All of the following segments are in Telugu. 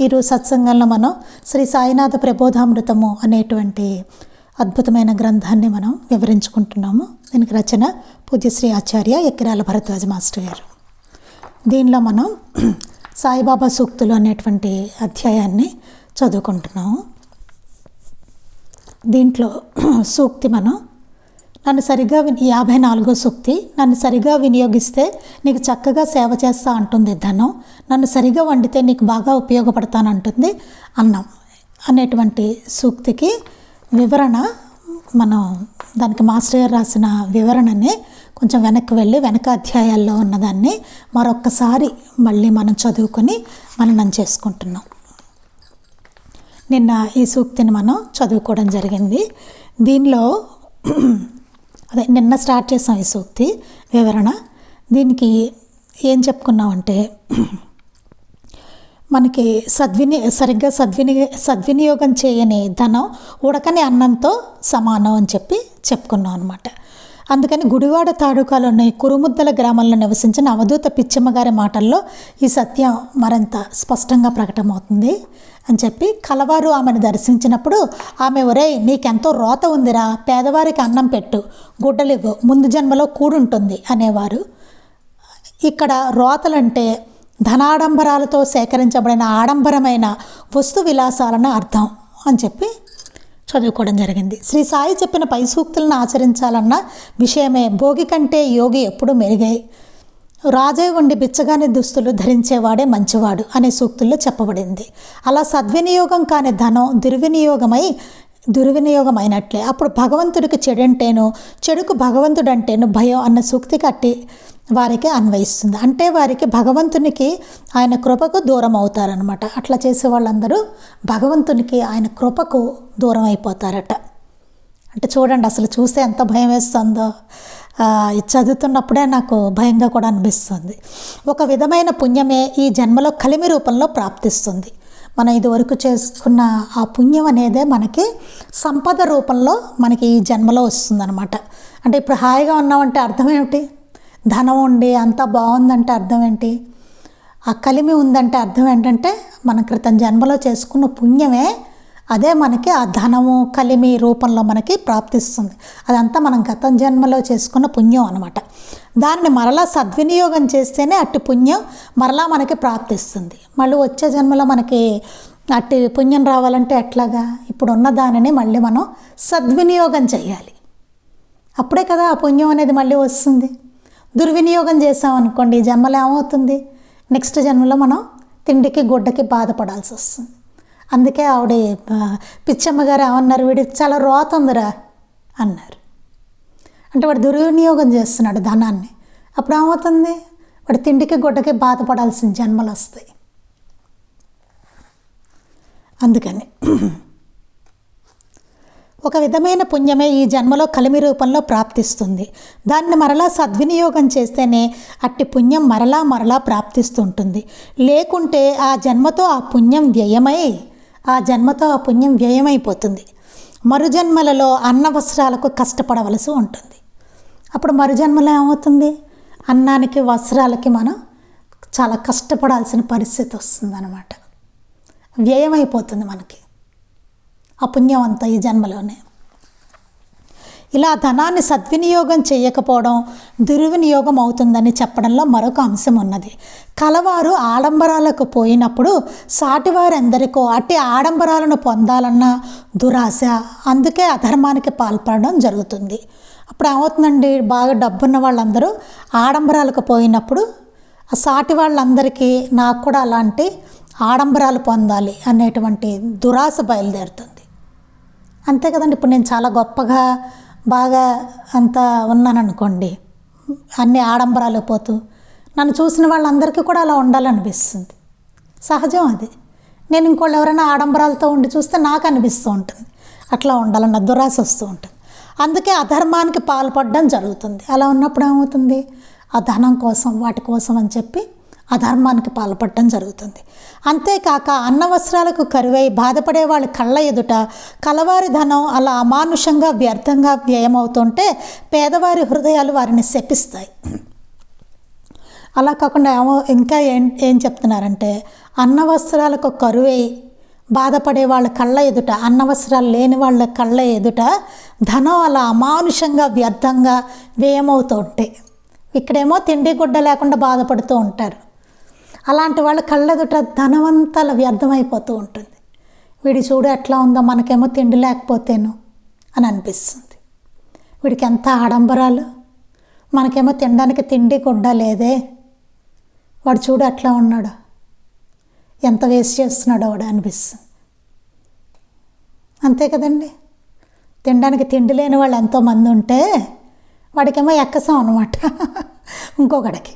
ఈరోజు సత్సంగంలో మనం శ్రీ సాయినాథ ప్రబోధామృతము అనేటువంటి అద్భుతమైన గ్రంథాన్ని మనం వివరించుకుంటున్నాము. దీనికి రచన పూజ్యశ్రీ ఆచార్య ఎక్కిరాల భరద్వాజ మాస్టర్ గారు. దీనిలో మనం సాయిబాబా సూక్తులు అనేటువంటి అధ్యాయాన్ని చదువుకుంటున్నాము. దీంట్లో సూక్తి మనం నన్ను సరిగా విని యాభై నాలుగో సూక్తి నన్ను సరిగా వినియోగిస్తే నీకు చక్కగా సేవ చేస్తా అంటుంది ధనం. నన్ను సరిగా వండితే నీకు బాగా ఉపయోగపడతానంటుంది అన్నం. అనేటువంటి సూక్తికి వివరణ మనం దానికి మాస్టర్ గారు రాసిన వివరణని కొంచెం వెనక్కి వెళ్ళి వెనక అధ్యాయాల్లో ఉన్నదాన్ని మరొక్కసారి మళ్ళీ మనం చదువుకొని మననం చేసుకుంటున్నాం. నిన్న ఈ సూక్తిని మనం చదువుకోవడం జరిగింది. దీనిలో అదే నిన్న స్టార్ట్ చేసాం ఈ సూక్తి వివరణ. దీనికి ఏం చెప్పుకున్నామంటే మనకి సద్విని సరిగ్గా సద్విని సద్వినియోగం చేయని ధనం ఉడకని అన్నంతో సమానం అని చెప్పి చెప్పుకున్నాం అనమాట అందుకని గుడివాడ తాలూకాలోని కురుముద్దల గ్రామంలో నివసించిన అవధూత పిచ్చమ్మ గారి మాటల్లో ఈ సత్యం మరింత స్పష్టంగా ప్రకటమవుతుంది అని చెప్పి కలవారు ఆమెను దర్శించినప్పుడు ఆమె ఒరే నీకెంతో రోత ఉందిరా పేదవారికి అన్నం పెట్టు గుడ్డలివ్వు ముందు జన్మలో కూడుంటుంది అనేవారు. ఇక్కడ రోతలంటే ధనాడంబరాలతో సేకరించబడిన ఆడంబరమైన వస్తు విలాసాలను అర్థం అని చెప్పి చదువుకోవడం జరిగింది. శ్రీ సాయి చెప్పిన పై సూక్తులను ఆచరించాలన్న విషయమే భోగి కంటే యోగి ఎప్పుడు మెరుగై రాజే ఉండి బిచ్చగాని దుస్తులు ధరించేవాడే మంచివాడు అనే సూక్తుల్లో చెప్పబడింది. అలా సద్వినియోగం కాని ధనం దుర్వినియోగమై దుర్వినియోగమైనట్లే. అప్పుడు భగవంతుడికి చెడంటేను చెడుకు భగవంతుడంటేను భయం అన్న సూక్తి కట్టి వారికి అన్వయిస్తుంది. అంటే వారికి భగవంతునికి ఆయన కృపకు దూరం అవుతారనమాట అట్లా చేసే వాళ్ళందరూ భగవంతునికి ఆయన కృపకు దూరం అయిపోతారట. అంటే చూడండి అసలు చూస్తే ఎంత భయం వేస్తుందో చదువుతున్నప్పుడే నాకు భయంగా కూడా అనిపిస్తుంది. ఒక విధమైన పుణ్యమే ఈ జన్మలో కలిమి రూపంలో ప్రాప్తిస్తుంది. మనం ఇదివరకు చేసుకున్న ఆ పుణ్యం అనేదే మనకి సంపద రూపంలో మనకి ఈ జన్మలో వస్తుందన్నమాట. అంటే ఇప్పుడు హాయిగా ఉన్నామంటే అర్థం ఏమిటి? ధనం ఉండి అంతా బాగుందంటే అర్థం ఏంటి? ఆ కలిమి ఉందంటే అర్థం ఏంటంటే మన క్రితం జన్మలో చేసుకున్న పుణ్యమే అదే మనకి ఆ ధనము కలిమి రూపంలో మనకి ప్రాప్తిస్తుంది. అదంతా మనం గత జన్మలో చేసుకున్న పుణ్యం అనమాట దాన్ని మరలా సద్వినియోగం చేస్తేనే అట్టి పుణ్యం మరలా మనకి ప్రాప్తిస్తుంది. మళ్ళీ వచ్చే జన్మలో మనకి అట్టి పుణ్యం రావాలంటే ఎట్లాగా? ఇప్పుడు ఉన్న దానిని మళ్ళీ మనం సద్వినియోగం చేయాలి. అప్పుడే కదా ఆ పుణ్యం అనేది మళ్ళీ వస్తుంది. దుర్వినియోగం చేసామనుకోండి అనుకోండి జన్మలో ఏమవుతుంది? నెక్స్ట్ జన్మలో మనం తిండికి గుడ్డకి బాధపడాల్సి వస్తుంది. అందుకే ఆవిడ పిచ్చమ్మ గారు ఏమన్నారు? వీడి చాలా రోత ఉందిరా అన్నారు. అంటే వాడు దుర్వినియోగం చేస్తున్నాడు ధనాన్ని. అప్పుడు ఏమవుతుంది? వాడు తిండికి గుడ్డకి బాధపడాల్సిన జన్మలు వస్తాయి. అందుకని ఒక విధమైన పుణ్యమే ఈ జన్మలో కలిమి రూపంలో ప్రాప్తిస్తుంది. దాన్ని మరలా సద్వినియోగం చేస్తేనే అట్టి పుణ్యం మరలా మరలా ప్రాప్తిస్తుంటుంది. లేకుంటే ఆ జన్మతో ఆ పుణ్యం వ్యయమై ఆ జన్మతో ఆ పుణ్యం వ్యయమైపోతుంది. మరుజన్మలలో అన్న వస్త్రాలకు కష్టపడవలసి ఉంటుంది. అప్పుడు మరుజన్మలో ఏమవుతుంది? అన్నానికి వస్త్రాలకి మనం చాలా కష్టపడాల్సిన పరిస్థితి వస్తుందన్నమాట. వ్యయమైపోతుంది మనకి. ఆ పుణ్యం అంతా ఈ జన్మలోనే. ఇలా ధనాన్ని సద్వినియోగం చేయకపోవడం దుర్వినియోగం అవుతుందని చెప్పడంలో మరొక అంశం ఉన్నది. కలవారు ఆడంబరాలకు పోయినప్పుడు సాటివారందరికో అట్టి ఆడంబరాలను పొందాలన్న దురాశ అందుకే అధర్మానికి పాల్పడడం జరుగుతుంది. అప్పుడు ఏమవుతుందండి? బాగా డబ్బున్న వాళ్ళందరూ ఆడంబరాలకు పోయినప్పుడు ఆ సాటి వాళ్ళందరికీ నాకు కూడా అలాంటి ఆడంబరాలు పొందాలి అనేటువంటి దురాశ బయలుదేరుతుంది. అంతే కదండి. ఇప్పుడు నేను చాలా గొప్పగా బాగా అంత ఉన్నాను అనుకోండి అన్ని ఆడంబరాలు పోతూ నన్ను చూసిన వాళ్ళందరికీ కూడా అలా ఉండాలనిపిస్తుంది. సహజం అది. నేను ఇంకోళ్ళు ఎవరైనా ఆడంబరాలతో ఉండి చూస్తే నాకు అనిపిస్తూ ఉంటుంది. అట్లా ఉండాలన్న దురాశ వస్తూ ఉంటుంది. అందుకే అధర్మానికి పాల్పడడం జరుగుతుంది. అలా ఉన్నప్పుడు ఏమవుతుంది? ఆ ధనం కోసం వాటి కోసం అని చెప్పి అధర్మానికి పాల్పడటం జరుగుతుంది. అంతేకాక అన్న వస్త్రాలకు కరువై బాధపడే వాళ్ళ కళ్ళ ఎదుట కలవారి ధనం అలా అమానుషంగా వ్యర్థంగా వ్యయమవుతుంటే పేదవారి హృదయాలు వారిని శపిస్తాయి. అలా కాకుండా ఏమో ఇంకా ఏం ఏం చెప్తున్నారంటే అన్న వస్త్రాలకు కరువై బాధపడే వాళ్ళ కళ్ళ ఎదుట అన్న వస్త్రాలు లేని వాళ్ళ కళ్ళ ఎదుట ధనం అలా అమానుషంగా వ్యర్థంగా వ్యయమవుతూ ఉంటాయి ఇక్కడేమో తిండి గుడ్డ లేకుండా బాధపడుతూ ఉంటారు. అలాంటి వాళ్ళ కళ్ళెదుట ధనవంతాల వ్యర్థమైపోతూ ఉంటుంది. వీడి చూడు ఎట్లా ఉందో మనకేమో తిండి లేకపోతేను అని అనిపిస్తుంది. వీడికి ఎంత ఆడంబరాలు. మనకేమో తినడానికి తిండి గుడ్డ లేదే. వాడు చూడు ఎట్లా ఉన్నాడు. ఎంత వేస్ట్ చేస్తున్నాడో వాడు అనిపిస్తుంది. అంతే కదండి. తినడానికి తిండి లేని వాళ్ళు ఎంతోమంది ఉంటే వాడికేమో ఎక్కసం అనమాట ఇంకొకడికి.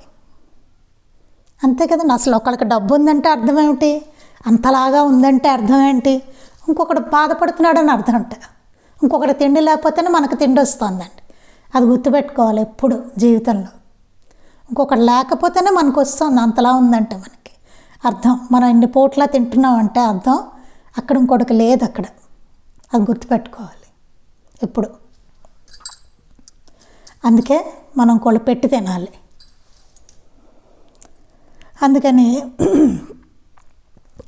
అంతే కదండి అసలు ఒకళ్ళకి డబ్బు ఉందంటే అర్థం ఏమిటి అంతలాగా ఉందంటే అర్థం ఏంటి ఇంకొకడు బాధపడుతున్నాడని అర్థం అంట. ఇంకొకటి తిండి లేకపోతేనే మనకు తిండి వస్తుందండి. అది గుర్తుపెట్టుకోవాలి ఎప్పుడు జీవితంలో. ఇంకొకటి లేకపోతేనే మనకు వస్తుంది అంతలా ఉందంటే మనకి. అర్థం మనం ఇన్ని పూట్ల తింటున్నామంటే అర్థం అక్కడ ఇంకొకటి లేదు అక్కడ. అది గుర్తుపెట్టుకోవాలి ఎప్పుడు. అందుకే మనం ఇంకోళ్ళు పెట్టి తినాలి. అందుకని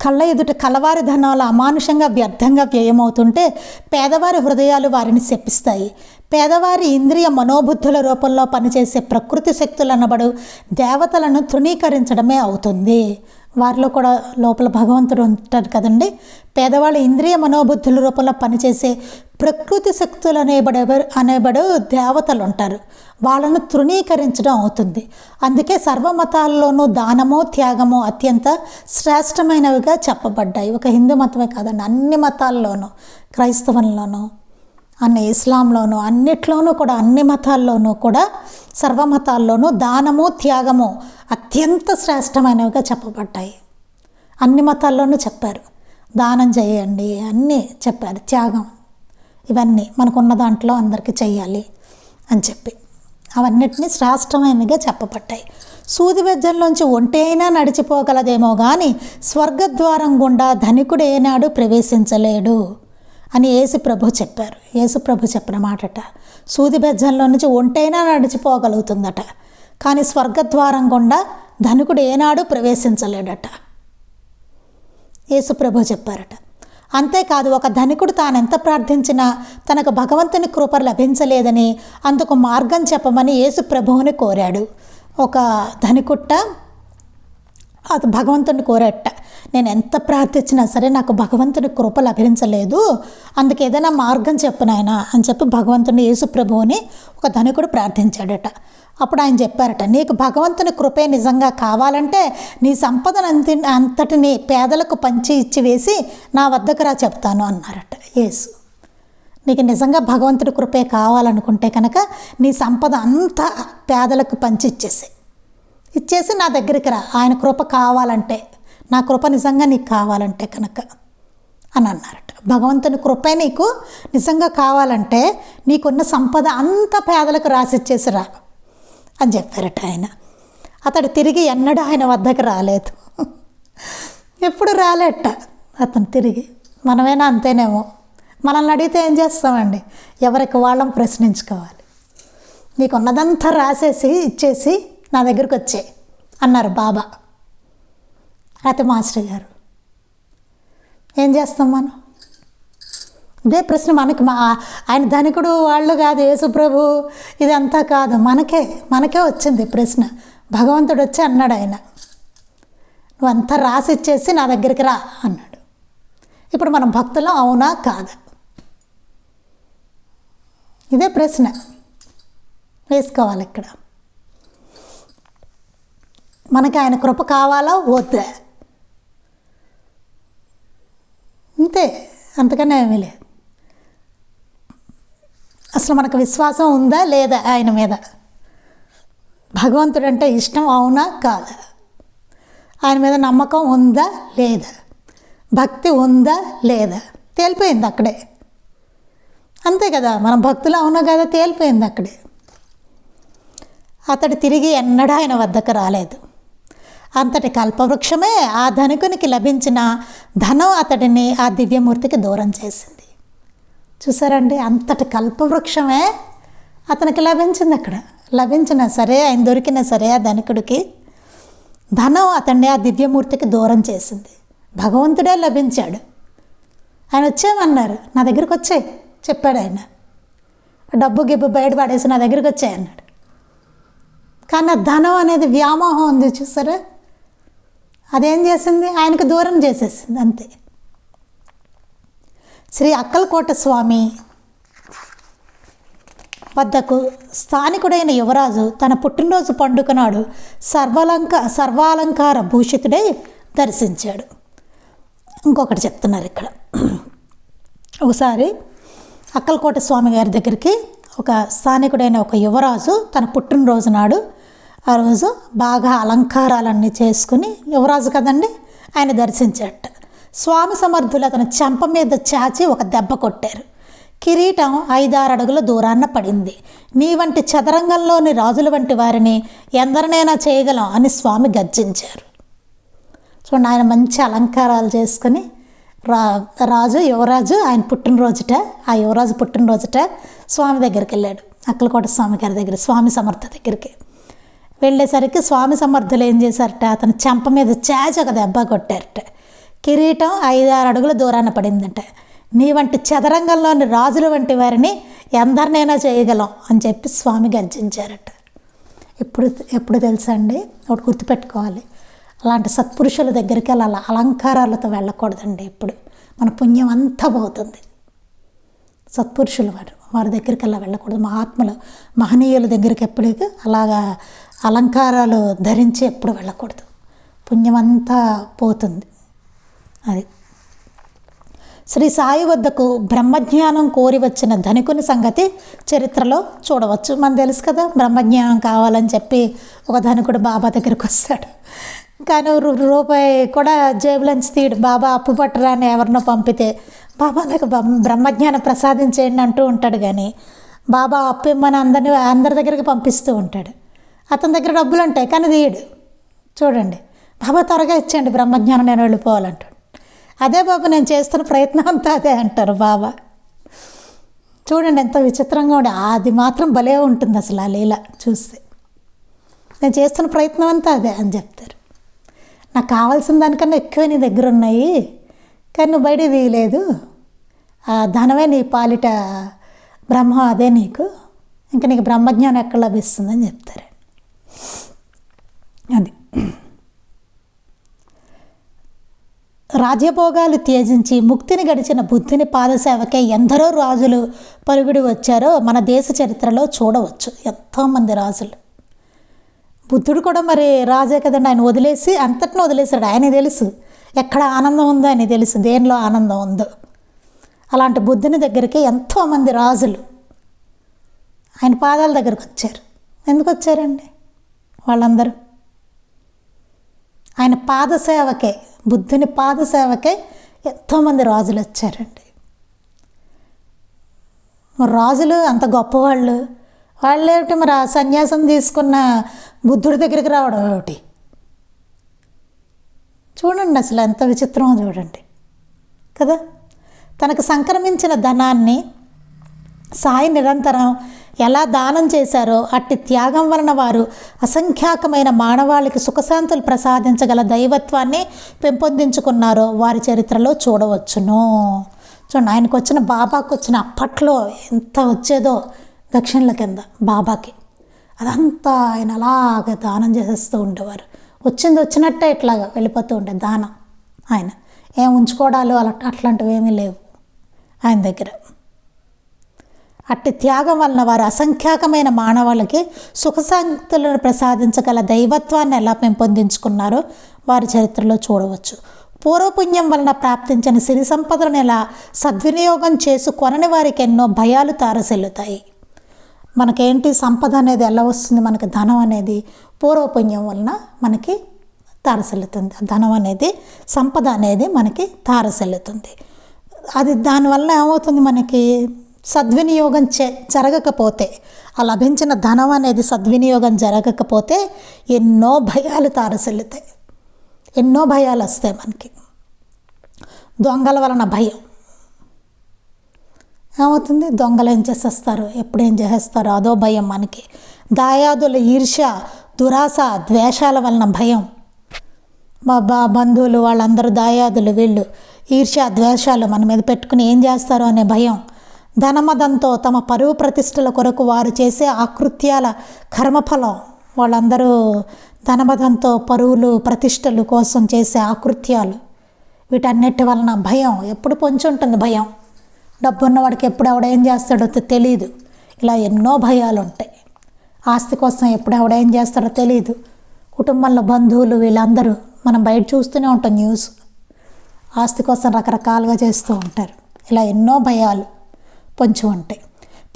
కళ్ళ ఎదుట కలవారి ధనాలు అమానుషంగా వ్యర్థంగా వ్యయమవుతుంటే పేదవారి హృదయాలు వారిని శపిస్తాయి. పేదవారి ఇంద్రియ మనోబుద్ధుల రూపంలో పనిచేసే ప్రకృతి శక్తులు అనబడు దేవతలను తృణీకరించడమే అవుతుంది. వారిలో కూడా లోపల భగవంతుడు ఉంటారు కదండి. పేదవాళ్ళ ఇంద్రియ మనోబుద్ధుల రూపంలో పనిచేసే ప్రకృతి శక్తులు అనేబడే అనేబడు దేవతలు ఉంటారు. వాళ్ళను తృణీకరించడం అవుతుంది. అందుకే సర్వమతాల్లోనూ దానము త్యాగము అత్యంత శ్రేష్టమైనవిగా చెప్పబడ్డాయి. ఒక హిందూ మతమే కాదండి అన్ని మతాల్లోనూ క్రైస్తవంలోనూ అన్ని ఇస్లాంలోనూ అన్నిట్లోనూ కూడా అన్ని మతాల్లోనూ కూడా సర్వమతాల్లోనూ దానము త్యాగము అత్యంత శ్రేష్టమైనవిగా చెప్పబడ్డాయి. అన్ని మతాల్లోనూ చెప్పారు. దానం చేయండి అన్నీ చెప్పారు. త్యాగం ఇవన్నీ మనకున్న దాంట్లో అందరికీ చెయ్యాలి అని చెప్పి. అవన్నిటినీ శ్రేష్టమైనగా చెప్పబడ్డాయి. సూది బెజ్జంలోంచి ఒంటి అయినా నడిచిపోగలదేమో కానీ స్వర్గద్వారం గుండా ధనికుడు ఏనాడు ప్రవేశించలేడు. అని యేసు ప్రభు చెప్పారు. ఏసుప్రభు చెప్పిన మాటట సూది బెజ్జంలో నుంచి ఒంటైనా నడిచిపోగలుగుతుందట కానీ స్వర్గద్వారం గుండా ధనికుడు ఏనాడు ప్రవేశించలేడట. ఏసుప్రభు చెప్పారట అంతేకాదు ఒక ధనికుడు తానెంత ప్రార్థించినా తనకు భగవంతుని కృప లభించలేదని అందుకు మార్గం చెప్పమని యేసు ప్రభువుని కోరాడు. ఒక ధనికుట్ట అది భగవంతుని కోరట. నేను ఎంత ప్రార్థించినా సరే నాకు భగవంతుని కృప లభించలేదు. అందుకు ఏదైనా మార్గం చెప్పు నాయన అని చెప్పి భగవంతుని యేసుప్రభువుని ఒక ధనికుడు ప్రార్థించాడట. అప్పుడు ఆయన చెప్పారట నీకు భగవంతుని కృపే నిజంగా కావాలంటే నీ సంపదను అంత అంతటిని పేదలకు పంచి ఇచ్చి వేసి నా వద్దకు రా చెప్తాను అన్నారట యేసు. నీకు నిజంగా భగవంతుడి కృపే కావాలనుకుంటే కనుక నీ సంపద అంతా పేదలకు పంచి ఇచ్చేసి నా దగ్గరికి రా. ఆయన కృప కావాలంటే నా కృప నిజంగా నీకు కావాలంటే కనుక అని అన్నారట. భగవంతుని కృపే నీకు నిజంగా కావాలంటే నీకున్న సంపద అంతా పేదలకు రాసిచ్చేసి రా అని చెప్పారట ఆయన. అతడు తిరిగి ఎన్నడూ ఆయన వద్దకు రాలేదు. ఎప్పుడు రాలేట అతను తిరిగి. మనమేనా అంతేనేమో? మనల్ని అడిగితే ఏం చేస్తామండి? ఎవరికి వాళ్ళం ప్రశ్నించుకోవాలి. నీకు ఉన్నదంతా రాసేసి ఇచ్చేసి నా దగ్గరకు వచ్చే అన్నారు బాబా. అయితే మాస్టర్ గారు ఏం చేస్తాం మనం? ఇదే ప్రశ్న మనకి మా ఆయన ధనికుడు వాళ్ళు కాదు యేసుప్రభు. ఇదంతా కాదు మనకే మనకే వచ్చింది ప్రశ్న. భగవంతుడు వచ్చి అన్నాడు ఆయన. నువ్వంతా రాసి రాసిచ్చేసి నా దగ్గరికి రా అన్నాడు. ఇప్పుడు మనం భక్తులు అవునా కాదా? ఇదే ప్రశ్న వేసుకోవాలి ఇక్కడ. మనకి ఆయన కృప కావాలా? వద్దా? అంతే. అంతకన్నా ఏమీ లేదు. అసలు మనకు విశ్వాసం ఉందా లేదా ఆయన మీద? భగవంతుడు అంటే ఇష్టం అవునా కాదా? ఆయన మీద నమ్మకం ఉందా లేదా? భక్తి ఉందా లేదా? తేలిపోయింది అక్కడే. అంతే కదా మనం భక్తులు అవునా కదా తేలిపోయింది అక్కడే. అతడు తిరిగి ఎన్నడూ ఆయన వద్దకు రాలేదు. అంతటి కల్పవృక్షమే ఆ ధనికునికి లభించిన ధనం అతడిని ఆ దివ్యమూర్తికి దూరం చేసింది. చూసారండి? అంతటి కల్పవృక్షమే అతనికి లభించింది అక్కడ. లభించినా సరే ఆయన దొరికినా సరే ఆ ధనికుడికి ధనం అతన్ని ఆ దివ్యమూర్తికి దూరం చేసింది. భగవంతుడే లభించాడు. ఆయన వచ్చేమన్నారు నా దగ్గరికి వచ్చాయి చెప్పాడు ఆయన. డబ్బు గిబ్బు బయట పడేసి నా దగ్గరికి వచ్చాయి అన్నాడు. కానీ ఆ ధనం అనేది వ్యామోహం ఉంది చూసారా? అదేం చేసింది? ఆయనకు దూరం చేసేసింది అంతే. శ్రీ అక్కలకోట స్వామి వద్దకు స్థానికుడైన యువరాజు తన పుట్టినరోజు పండుగ నాడు సర్వాలంక సర్వాలంకార భూషితుడై దర్శించాడు. ఇంకొకటి చెప్తున్నారు ఇక్కడ. ఒకసారి అక్కలకోట స్వామి గారి దగ్గరికి ఒక స్థానికుడైన ఒక యువరాజు తన పుట్టినరోజు నాడు ఆ రోజు బాగా అలంకారాలన్నీ చేసుకుని యువరాజు కదండి ఆయన దర్శించాట స్వామి సమర్థులు అతను చెంప మీద చాచి ఒక దెబ్బ కొట్టారు. కిరీటం ఐదారు అడుగుల దూరాన్న పడింది. నీ వంటి చదరంగంలోని రాజుల వంటి వారిని ఎందరినైనా చేయగలం అని స్వామి గర్జించారు. చూడండి ఆయన మంచి అలంకారాలు చేసుకుని రా రాజు యువరాజు ఆయన పుట్టినరోజుట ఆ యువరాజు పుట్టినరోజుట స్వామి దగ్గరికి వెళ్ళాడు. అక్కలకోట స్వామి గారి దగ్గర స్వామి సమర్థ దగ్గరికి. వెళ్ళేసరికి స్వామి సమర్థులు ఏం చేశారట? అతను చెంప మీద చాచి ఒక దెబ్బ కొట్టారట. కిరీటం ఐదారు అడుగుల దూరాన పడిందట. నీ వంటి చదరంగంలోని రాజుల వంటి వారిని ఎందరినైనా చేయగలం అని చెప్పి స్వామి గర్జించారట. ఎప్పుడు ఎప్పుడు తెలుసా అండి? ఒకటి గుర్తుపెట్టుకోవాలి. అలాంటి సత్పురుషుల దగ్గరికి అలా అలంకారాలతో వెళ్ళకూడదండి ఎప్పుడు. మన పుణ్యం అంతా పోతుంది. సత్పురుషులు వారు వారి దగ్గరికి అలా వెళ్ళకూడదు. మహాత్ములు మహనీయుల దగ్గరికి ఎప్పటికీ అలాగా అలంకారాలు ధరించి ఎప్పుడు వెళ్ళకూడదు. పుణ్యమంతా పోతుంది. అది. శ్రీ సాయి వద్దకు బ్రహ్మజ్ఞానం కోరి వచ్చిన ధనికుని సంగతి చరిత్రలో చూడవచ్చు. మనకు తెలుసు కదా బ్రహ్మజ్ఞానం కావాలని చెప్పి ఒక ధనికుడు బాబా దగ్గరికి వస్తాడు. కానీ రూ- రూపాయి కూడా జేబులోంచి తీయడు. బాబా అప్పు పట్టరా అని ఎవరినో పంపితే బాబా నాకు బ్రహ్మజ్ఞానం ప్రసాదించేయండి అంటూ ఉంటాడు. కానీ బాబా అప్పు ఇమ్మని అందరిని అందరి దగ్గరికి పంపిస్తూ ఉంటాడు. అతని దగ్గర డబ్బులు ఉంటాయి కానీ తీయడు. చూడండి. బాబా త్వరగా ఇచ్చేయండి బ్రహ్మజ్ఞానం నేను వెళ్ళిపోవాలంటాడు. అదే బాబు నేను చేస్తున్న ప్రయత్నం అంతా అదే అంటారు బాబా. చూడండి ఎంత విచిత్రంగా ఉండే. అది మాత్రం భలే ఉంటుంది అసలు ఆ లీల చూస్తే. నేను చేస్తున్న ప్రయత్నం అంతా అదే అని చెప్తారు. నాకు కావాల్సిన దానికన్నా ఎక్కువ నీ దగ్గర ఉన్నాయి. కానీ నువ్వు బయట తీయలేదు. ఆ ధనమే నీ పాలిట బ్రహ్మ అదే నీకు. ఇంకా నీకు బ్రహ్మజ్ఞానం ఎక్కడ లభిస్తుందని చెప్తారు. అది. రాజ్యభోగాలు త్యజించి ముక్తిని గడిచిన బుద్ధిని పాదసేవకే ఎందరో రాజులు పరుగుడి వచ్చారో మన దేశ చరిత్రలో చూడవచ్చు. ఎంతోమంది రాజులు. బుద్ధుడు కూడా మరి రాజే కదండి ఆయన వదిలేసి అంతటిని వదిలేశాడు. ఆయన తెలుసు. ఎక్కడ ఆనందం ఉందో ఆయన తెలుసు. దేనిలో ఆనందం ఉందో. అలాంటి బుద్ధుని దగ్గరికి ఎంతోమంది రాజులు ఆయన పాదాల దగ్గరకు వచ్చారు. ఎందుకు వచ్చారండి? వాళ్ళందరూ. ఆయన పాదసేవకే బుద్ధుని పాదసేవకే ఎంతోమంది రాజులు వచ్చారండి. రాజులు అంత గొప్పవాళ్ళు. వాళ్ళేమిటి మరి ఆ సన్యాసం తీసుకున్న బుద్ధుడి దగ్గరికి రావడం ఏమిటి? చూడండి అసలు ఎంత విచిత్రమో చూడండి. కదా? తనకు సంక్రమించిన ధనాన్ని సాయి నిరంతరం ఎలా దానం చేశారో అట్టి త్యాగం వలన వారు అసంఖ్యాకమైన మానవాళికి సుఖశాంతులు ప్రసాదించగల దైవత్వాన్ని పెంపొందించుకున్నారో వారి చరిత్రలో చూడవచ్చును. చూడండి ఆయనకు వచ్చిన బాబాకు వచ్చిన అప్పట్లో ఎంత వచ్చేదో దక్షిణల కింద బాబాకి. అదంతా ఆయన అలాగే దానం చేసేస్తూ ఉండేవారు. వచ్చింది వచ్చినట్టే ఇట్లాగా వెళ్ళిపోతూ ఉండే దానం ఆయన. ఏం ఉంచుకోవడాలు అలా అట్లాంటివి ఏమీ లేవు ఆయన దగ్గర. అట్టి త్యాగం వలన వారు అసంఖ్యాకమైన మానవాళికి సుఖశాంతులను ప్రసాదించగల దైవత్వాన్ని ఎలా పెంపొందించుకున్నారో వారి చరిత్రలో చూడవచ్చు. పూర్వపుణ్యం వలన ప్రాప్తించిన సిరి సంపదలను ఎలా సద్వినియోగం చేసుకొనని వారికి ఎన్నో భయాలు తారసెల్లుతాయి. మనకేంటి సంపద అనేది ఎలా వస్తుంది? మనకి ధనం అనేది పూర్వపుణ్యం వలన మనకి తారసెల్లుతుంది. ధనం అనేది సంపద అనేది మనకి తారసెల్లుతుంది. అది దానివల్ల ఏమవుతుంది? మనకి సద్వినియోగం చే జరగకపోతే ఆ లభించిన ధనం అనేది సద్వినియోగం జరగకపోతే ఎన్నో భయాలు తారసిల్లుతాయి. ఎన్నో భయాలు వస్తాయి మనకి. దొంగల వలన భయం. ఏమవుతుంది? దొంగలు ఏం చేసేస్తారు? ఎప్పుడు ఏం చేసేస్తారు? అదో భయం మనకి. దాయాదుల ఈర్ష్య దురాశ ద్వేషాల వలన భయం. మా బా బంధువులు వాళ్ళందరూ దాయాదులు వీళ్ళు. ఈర్ష్య ద్వేషాలు మన మీద పెట్టుకుని ఏం చేస్తారో అనే భయం. ధనమదంతో తమ పరువు ప్రతిష్టల కొరకు వారు చేసే ఆకృత్యాల కర్మఫలం. వాళ్ళందరూ ధనమదంతో పరువులు ప్రతిష్టలు కోసం చేసే ఆకృత్యాలు. వీటన్నిటి వలన భయం ఎప్పుడు పొంచి ఉంటుంది భయం. డబ్బు ఉన్నవాడికి ఎప్పుడు ఎవడ ఏం చేస్తాడో తెలియదు ఇలా ఎన్నో భయాలు ఉంటాయి ఆస్తి కోసం ఎప్పుడు ఎవడ ఏం చేస్తాడో తెలియదు కుటుంబంలో బంధువులు వీళ్ళందరూ మనం బయట చూస్తూనే ఉంటాం న్యూస్. ఆస్తి కోసం రకరకాలుగా చేస్తూ ఉంటారు. ఇలా ఎన్నో భయాలు. పొంచి ఉంటాయి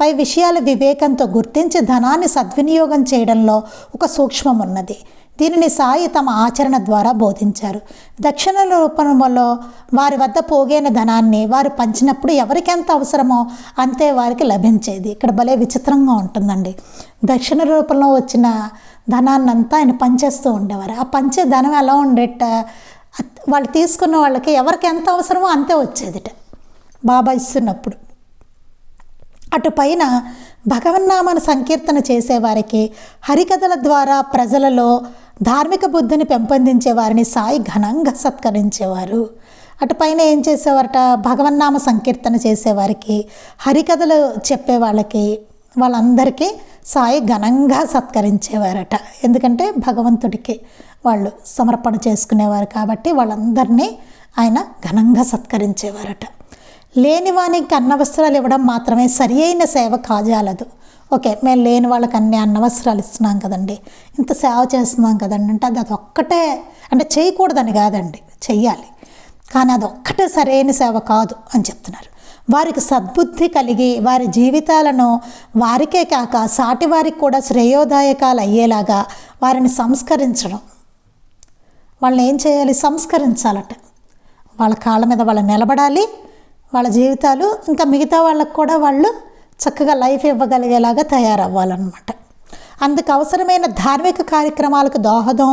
పై విషయాల వివేకంతో గుర్తించి ధనాన్ని సద్వినియోగం చేయడంలో ఒక సూక్ష్మం ఉన్నది దీనిని సాయి తమ ఆచరణ ద్వారా బోధించారు. దక్షిణ రూపంలో వారి వద్ద పోగైన ధనాన్ని వారు పంచినప్పుడు ఎవరికి ఎంత అవసరమో అంతే వారికి లభించేది. ఇక్కడ భలే విచిత్రంగా ఉంటుందండి. దక్షిణ రూపంలో వచ్చిన ధనాన్ని అంతా ఆయన పంచేస్తూ ఉండేవారు. ఆ పంచే ధనం ఎలా ఉండేట? వాళ్ళు తీసుకున్న వాళ్ళకి ఎవరికి ఎంత అవసరమో అంతే వచ్చేదిట. బాబా ఇస్తున్నప్పుడు. అటు పైన భగవన్నామను సంకీర్తన చేసేవారికి హరికథల ద్వారా ప్రజలలో ధార్మిక బుద్ధిని పెంపొందించే వారిని సాయి ఘనంగా సత్కరించేవారు. అటు పైన ఏం చేసేవారట? భగవన్నామ సంకీర్తన చేసేవారికి హరికథలు చెప్పే వాళ్ళకి వాళ్ళందరికీ సాయి ఘనంగా సత్కరించేవారట. ఎందుకంటే భగవంతుడికి వాళ్ళు సమర్పణ చేసుకునేవారు కాబట్టి వాళ్ళందరినీ ఆయన ఘనంగా సత్కరించేవారట. లేనివానికి అన్న వస్త్రాలు ఇవ్వడం మాత్రమే సరి అయిన సేవ కాజాలదు. ఓకే మేము లేని వాళ్ళకి అన్ని అన్నవస్త్రాలు ఇస్తున్నాం కదండి. ఇంత సేవ చేస్తున్నాం కదండి అంటే అది అదొక్కటే అంటే చేయకూడదని కాదండి చెయ్యాలి. కానీ అదొక్కటే సరైన సేవ కాదు అని చెప్తున్నారు. వారికి సద్బుద్ధి కలిగి వారి జీవితాలను వారికే కాక సాటి వారికి కూడా శ్రేయోదాయకాలు అయ్యేలాగా వారిని సంస్కరించడం. వాళ్ళని ఏం చేయాలి? సంస్కరించాలట. వాళ్ళ కాళ్ళ మీద వాళ్ళు నిలబడాలి. వాళ్ళ జీవితాలు ఇంకా మిగతా వాళ్ళకు కూడా వాళ్ళు చక్కగా లైఫ్ ఇవ్వగలిగేలాగా తయారవ్వాలన్నమాట. అందుకు అవసరమైన ధార్మిక కార్యక్రమాలకు దోహదం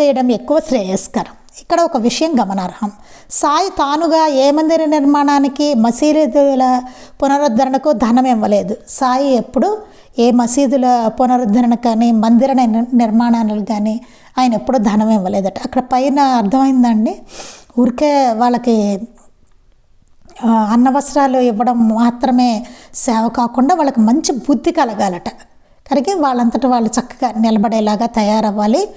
చేయడం ఎక్కువ శ్రేయస్కరం. ఇక్కడ ఒక విషయం గమనార్హం. సాయి తానుగా ఏ మందిర నిర్మాణానికి మసీదుల పునరుద్ధరణకు ధనం ఇవ్వలేదు. సాయి ఎప్పుడు ఏ మసీదుల పునరుద్ధరణ కానీ మందిర నిర్మాణాలు కానీ ఆయన ఎప్పుడు ధనం ఇవ్వలేదట. అక్కడ పైన అర్థమైందండి ఊరికే వాళ్ళకి అన్నవస్త్రాలు ఇవ్వడం మాత్రమే సేవ కాకుండా వాళ్ళకి మంచి బుద్ధి కలగాలట. కలిగి వాళ్ళంతట వాళ్ళు చక్కగా నిలబడేలాగా తయారవ్వాలి.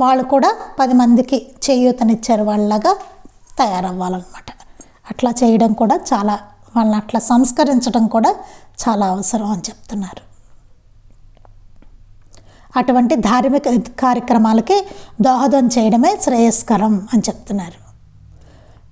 వాళ్ళు కూడా పది మందికి చేయూతనిచ్చారు వాళ్ళలాగా తయారవ్వాలన్నమాట. అట్లా చేయడం కూడా చాలా వాళ్ళని అట్లా సంస్కరించడం కూడా చాలా అవసరం అని చెప్తున్నారు. అటువంటి ధార్మిక కార్యక్రమాలకి దోహదం చేయడమే శ్రేయస్కరం అని చెప్తున్నారు.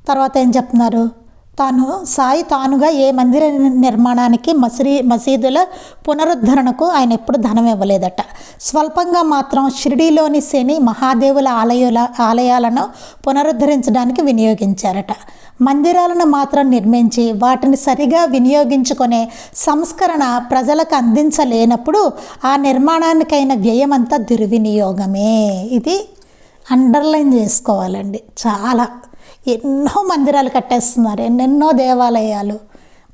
తర్వాత ఏం చెప్తున్నారు? తాను సాయి తానుగా ఏ మందిర నిర్మాణానికి మసీ మసీదుల పునరుద్ధరణకు ఆయన ఎప్పుడు ధనం ఇవ్వలేదట. స్వల్పంగా మాత్రం షిరిడీలోని శని మహాదేవుల ఆలయాల ఆలయాలను పునరుద్ధరించడానికి వినియోగించారట. మందిరాలను మాత్రం నిర్మించి వాటిని సరిగా వినియోగించుకునే సంస్కరణ ప్రజలకు అందించలేనప్పుడు ఆ నిర్మాణానికైన వ్యయమంతా దుర్వినియోగమే. ఇది అండర్లైన్ చేసుకోవాలండి. చాలా. ఎన్నో మందిరాలు కట్టేస్తున్నారు ఎన్నెన్నో దేవాలయాలు.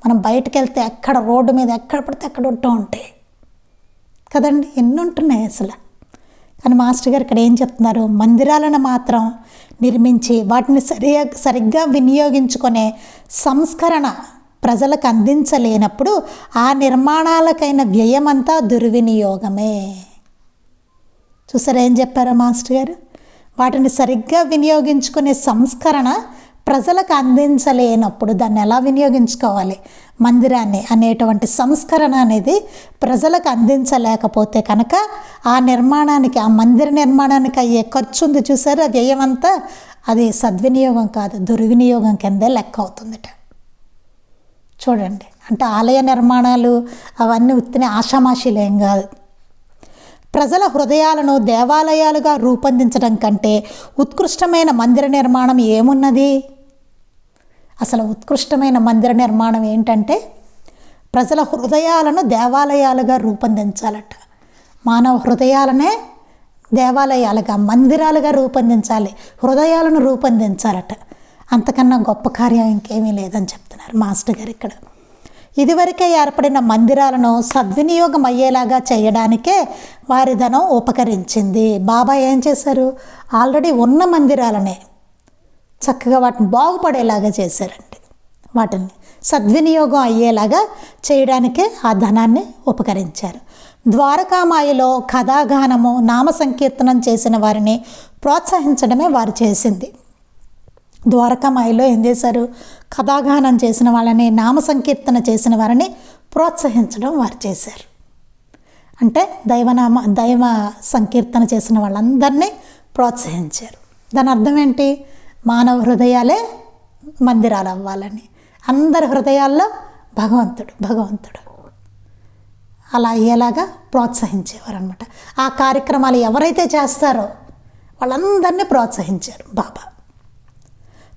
మనం బయటకు వెళ్తే ఎక్కడ రోడ్డు మీద ఎక్కడ పడితే అక్కడ ఉంటూ ఉంటాయి కదండి ఎన్ని ఉంటున్నాయి అసలు. కానీ మాస్టర్ గారు ఇక్కడ ఏం చెప్తున్నారు? మందిరాలను మాత్రం నిర్మించి వాటిని సరిగా సరిగ్గా వినియోగించుకునే సంస్కరణ ప్రజలకు అందించలేనప్పుడు ఆ నిర్మాణాలకైన వ్యయమంతా దుర్వినియోగమే. చూసారా ఏం చెప్పారా మాస్టర్ గారు? వాటిని సరిగ్గా వినియోగించుకునే సంస్కరణ ప్రజలకు అందించలేనప్పుడు దాన్ని ఎలా వినియోగించుకోవాలి? మందిరాన్ని అనేటువంటి సంస్కరణ అనేది ప్రజలకు అందించలేకపోతే కనుక ఆ నిర్మాణానికి ఆ మందిర నిర్మాణానికి అయ్యే ఖర్చు ఉంది చూసారు? వ్యయం వ్యయమంతా అది సద్వినియోగం కాదు దుర్వినియోగం కిందే లెక్క అవుతుందిట. చూడండి. అంటే ఆలయ నిర్మాణాలు అవన్నీ ఉత్తిన ఆషామాషీలు ఏం కాదు. ప్రజల హృదయాలను దేవాలయాలుగా రూపొందించడం కంటే ఉత్కృష్టమైన మందిర నిర్మాణం ఏమున్నది? అసలు ఉత్కృష్టమైన మందిర నిర్మాణం ఏంటంటే ప్రజల హృదయాలను దేవాలయాలుగా రూపొందించాలట. మానవ హృదయాలనే దేవాలయాలుగా మందిరాలుగా రూపొందించాలి హృదయాలను రూపొందించాలట. అంతకన్నా గొప్ప కార్యం ఇంకేమీ లేదని చెప్తున్నారు మాస్టర్ గారు ఇక్కడ. ఇదివరకే ఏర్పడిన మందిరాలను సద్వినియోగం అయ్యేలాగా చేయడానికే వారి ధనం ఉపకరించింది. బాబా ఏం చేశారు? ఆల్రెడీ ఉన్న మందిరాలనే చక్కగా వాటిని బాగుపడేలాగా చేశారండి. వాటిని సద్వినియోగం అయ్యేలాగా చేయడానికే ఆ ధనాన్ని ఉపకరించారు. ద్వారకామాయిలో కథాగానము నామ సంకీర్తనం చేసిన వారిని ప్రోత్సహించడమే వారు చేసింది. ద్వారకామాయిలో ఏం చేశారు? కథాగానం చేసిన వాళ్ళని నామ సంకీర్తన చేసిన వారిని ప్రోత్సహించడం వారు చేశారు. అంటే దైవనామ దైవ సంకీర్తన చేసిన వాళ్ళందరినీ ప్రోత్సహించారు. దాని అర్థం ఏంటి? మానవ హృదయాలే మందిరాలు అవ్వాలని. అందరి హృదయాల్లో భగవంతుడు భగవంతుడు. అలా అయ్యేలాగా ప్రోత్సహించేవారు అనమాట ఆ కార్యక్రమాలు ఎవరైతే చేస్తారో వాళ్ళందరినీ ప్రోత్సహించారు బాబా.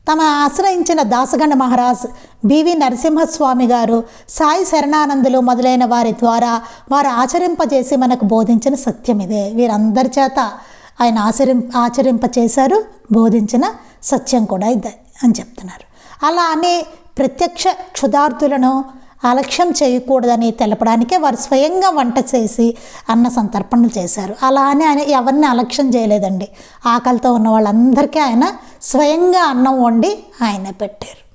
తమ ఆశ్రయించిన దాసగండ మహారాజ్ బివి నరసింహస్వామి గారు సాయి శరణానందులు మొదలైన వారి ద్వారా వారు ఆచరింపజేసి మనకు బోధించిన సత్యం ఇదే. వీరందరి చేత ఆయన ఆచరిం ఆచరింపచేశారు బోధించిన సత్యం కూడా ఇదే అని చెప్తున్నారు. అలా అని ప్రత్యక్ష క్షుధార్థులను అలక్ష్యం చేయకూడదని తెలపడానికే వారు స్వయంగా వంట చేసి అన్న సంతర్పణలు చేశారు. అలా అని ఆయన ఎవరిని అలక్ష్యం చేయలేదండి. ఆకలితో ఉన్న వాళ్ళందరికీ ఆయన స్వయంగా అన్నం వండి ఆయన పెట్టారు.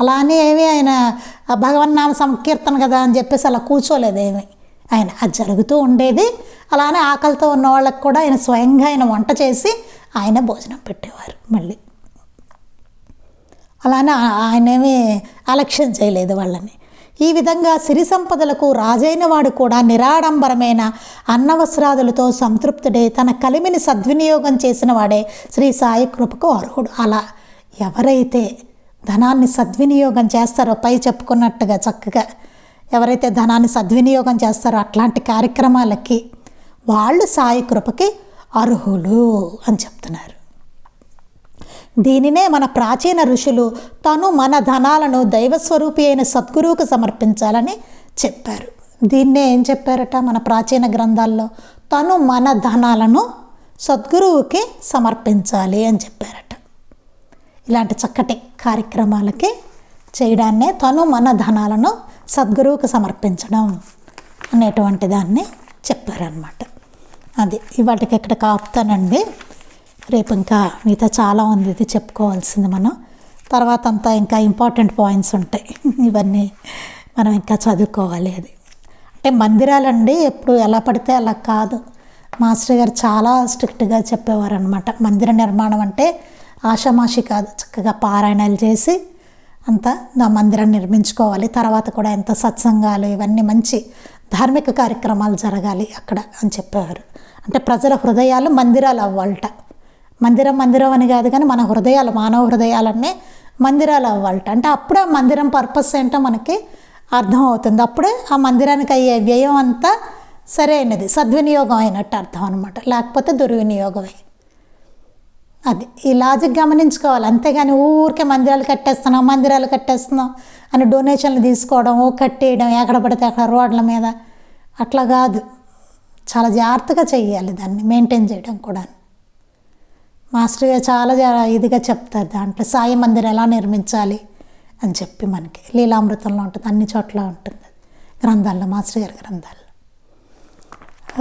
అలానే ఏమి ఆయన భగవన్నామ సంకీర్తన కదా అని చెప్పేసి అలా కూర్చోలేదు ఏమి ఆయన అది జరుగుతూ ఉండేది. అలానే ఆకలితో ఉన్న వాళ్ళకి కూడా ఆయన స్వయంగా ఆయన వంట చేసి ఆయన భోజనం పెట్టేవారు మళ్ళీ. అలానే ఆయనేమి అలక్ష్యం చేయలేదు వాళ్ళని. ఈ విధంగా సిరి సంపదలకు రాజైన వాడు కూడా నిరాడంబరమైన అన్నవస్త్రాదులతో సంతృప్తుడే తన కలిమిని సద్వినియోగం చేసిన వాడే శ్రీ సాయి కృపకు అర్హుడు. అలా ఎవరైతే ధనాన్ని సద్వినియోగం చేస్తారో పై చెప్పుకున్నట్టుగా చక్కగా ఎవరైతే ధనాన్ని సద్వినియోగం చేస్తారో అట్లాంటి కార్యక్రమాలకి వాళ్ళు సాయి కృపకి అర్హులు అని చెప్తున్నారు. దీనినే మన ప్రాచీన ఋషులు తను మన ధనాలను దైవస్వరూపి అయిన సద్గురువుకు సమర్పించాలని చెప్పారు. దీన్నే ఏం చెప్పారట? మన ప్రాచీన గ్రంథాల్లో తను మన ధనాలను సద్గురువుకి సమర్పించాలి అని చెప్పారట. ఇలాంటి చక్కటి కార్యక్రమాలకి చేయడాన్నే తను మన ధనాలను సద్గురువుకు సమర్పించడం అనేటువంటి దాన్ని చెప్పారనమాట అది ఇవాటికి ఇక్కడ కాపుతానండి రేపు ఇంకా మిగతా చాలా ఉంది ఇది చెప్పుకోవాల్సింది మనం. తర్వాత అంతా ఇంకా ఇంపార్టెంట్ పాయింట్స్ ఉంటాయి. ఇవన్నీ మనం ఇంకా చదువుకోవాలి అది. అంటే మందిరాలండి ఎప్పుడు ఎలా పడితే అలా కాదు. మాస్టర్ గారు చాలా స్ట్రిక్ట్గా చెప్పేవారు అనమాట మందిర నిర్మాణం అంటే ఆషామాషి కాదు చక్కగా పారాయణాలు చేసి అంతా నా మందిరం నిర్మించుకోవాలి. తర్వాత కూడా ఎంత సత్సంగాలు ఇవన్నీ మంచి ధార్మిక కార్యక్రమాలు జరగాలి అక్కడ అని చెప్పేవారు. అంటే ప్రజల హృదయాలు మందిరాలు అవ్వాలట. మందిరం మందిరం అని కాదు కానీ మన హృదయాలు మానవ హృదయాలన్నీ మందిరాలు అవ్వాలట. అంటే అప్పుడే ఆ మందిరం పర్పస్ ఏంటో మనకి అర్థం అవుతుంది అప్పుడే ఆ మందిరానికి అయ్యే వ్యయం అంతా సరైనది. సద్వినియోగం అయినట్టు అర్థం అనమాట లేకపోతే దుర్వినియోగమే. అది ఈ లాజిక్ గమనించుకోవాలి. అంతేగాని ఊరికే మందిరాలు కట్టేస్తున్నాం మందిరాలు కట్టేస్తున్నాం అని డొనేషన్లు తీసుకోవడం ఓ కట్టేయడం ఎక్కడ పడితే అక్కడ రోడ్ల మీద అట్లా కాదు. చాలా జాగ్రత్తగా చేయాలి దాన్ని మెయింటైన్ చేయడం కూడా మాస్టర్ గారు చాలా ఇదిగా చెప్తారు దాంట్లో. సాయి మందిర్ ఎలా నిర్మించాలి అని చెప్పి మనకి. లీలామృతంలో ఉంటుంది అన్ని చోట్ల ఉంటుంది. గ్రంథాల్లో మాస్టర్ గారి గ్రంథాల్లో.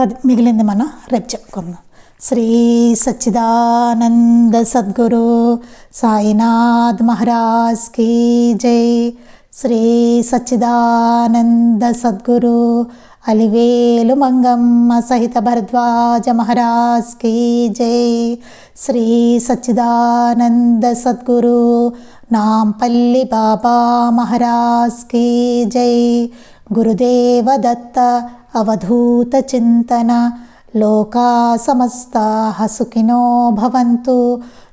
అది మిగిలింది మనం రేపు చెప్పుకుందాం. శ్రీ సచ్చిదానంద సద్గురు సాయినాథ్ మహారాజ్ కీ జై. శ్రీ సచ్చిదానంద సద్గురు అలివేలు మంగమ్మ సహిత భరద్వాజ మహారాజ్ కీ జై శ్రీ సచ్చిదానంద సద్గురు నాంపల్లి బాబా మహారాజ్ కీ జై గురుదేవ దత్త అవధూత చింతన లోకా సమస్తా సుఖినో భవంతు